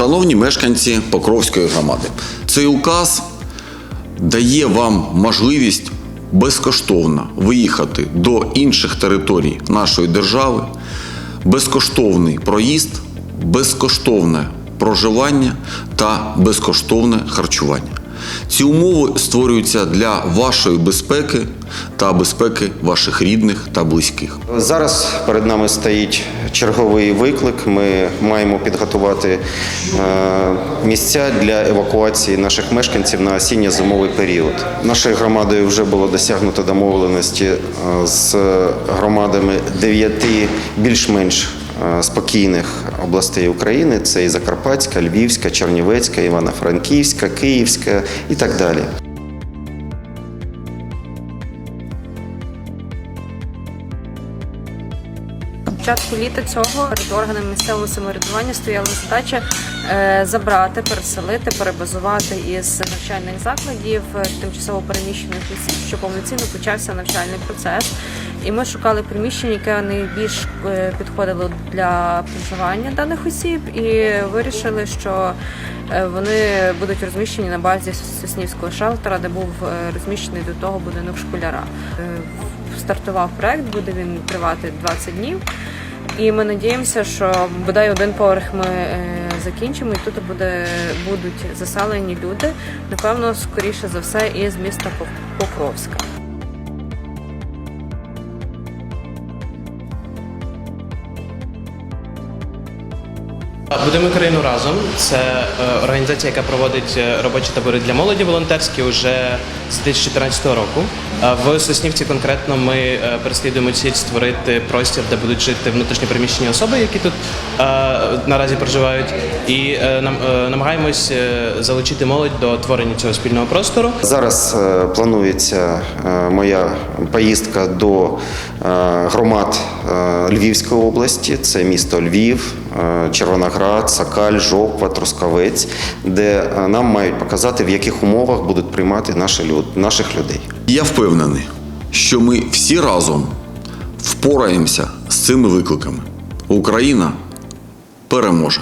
Шановні мешканці Покровської громади, цей указ дає вам можливість безкоштовно виїхати до інших територій нашої держави, безкоштовний проїзд, безкоштовне проживання та безкоштовне харчування. Ці умови створюються для вашої безпеки та безпеки ваших рідних та близьких. Зараз перед нами стоїть черговий виклик. Ми маємо підготувати е, місця для евакуації наших мешканців на осінньо-зимовий період. Нашою громадою вже було досягнуто домовленості е, з громадами дев'яти більш-менш спокійних областей України. Це і Закарпатська, Львівська, Чернівецька, Івано-Франківська, Київська і так далі. Початку літа цього перед органами місцевого самоврядування стояла задача е, забрати, переселити, перебазувати із навчальних закладів е, тимчасово переміщених осіб, щоб повноцінно почався навчальний процес. І ми шукали приміщення, яке найбільш е, підходило для проживання даних осіб, і вирішили, що е, вони будуть розміщені на базі Соснівського шелтера, де був е, розміщений до того будинок школяра. Стартував проект, буде він тривати 20 днів. І ми надіємося, що бодай один поверх ми закінчимо, і тут буде, будуть заселені люди. Напевно, скоріше за все, із міста Пок- Покровська. Будемо країну разом. Це е, організація, яка проводить е, робочі табори для молоді волонтерські вже з 2014 року. В Соснівці конкретно ми е, переслідуємо ціль створити простір, де будуть жити внутрішньопереміщені особи, які тут е, наразі проживають, і е, нам намагаємось залучити молодь до творення цього спільного простору. Зараз планується моя поїздка до громад Львівської області. Це місто Львів, Червоноград, Сакаль, Жовква, Трускавець, де нам мають показати, в яких умовах будуть приймати наші наших людей. Я впевнений, що ми всі разом впораємося з цими викликами. Україна переможе.